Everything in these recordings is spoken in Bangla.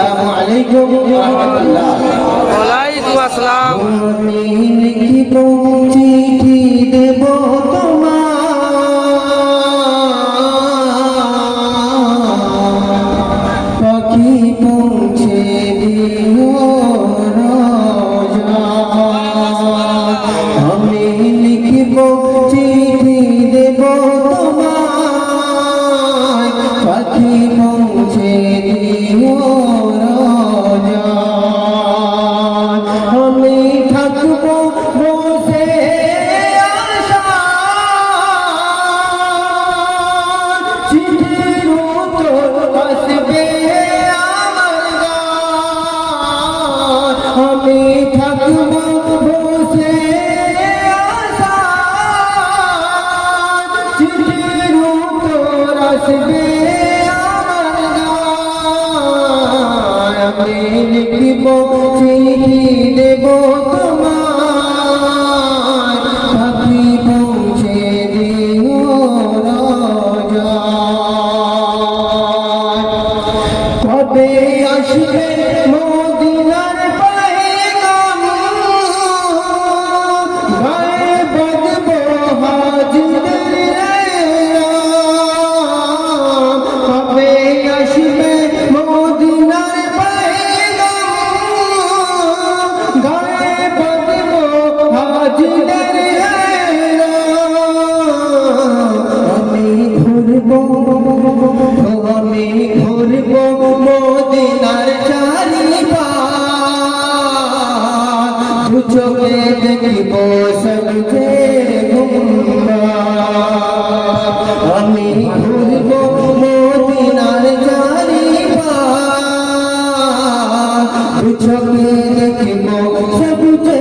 আসসালামু আলাইকুম ওয়া রাহমাতুল্লাহ ওয়া আলাইকুম আসসালাম আসবে আমার গান আমি লিখব চিঠি দেব তোমার দেখব মদিনার চোখে দেখব সবচে আমি ভুলব মদিনার জানি চোখে দেখব সবচে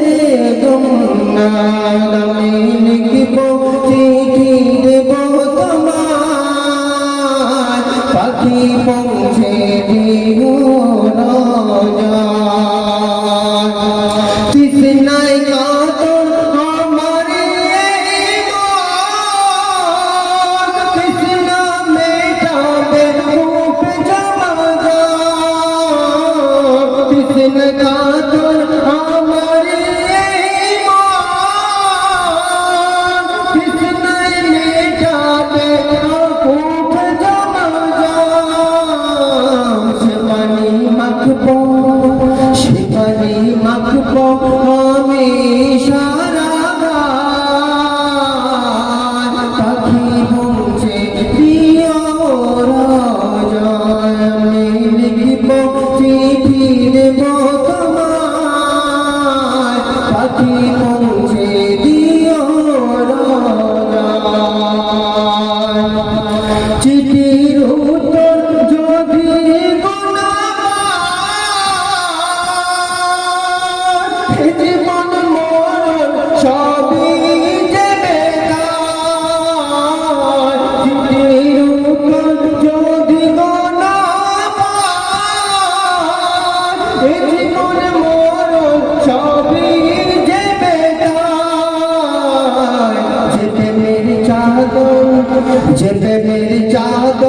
আমি লিখব চিঠি তোমার পাখি কৃষ্ণ আমি সারা পাখি পৌঁছে প্রিয় জয় আমি লিখিব চিঠি দেব তোমার পাখি পৌঁছে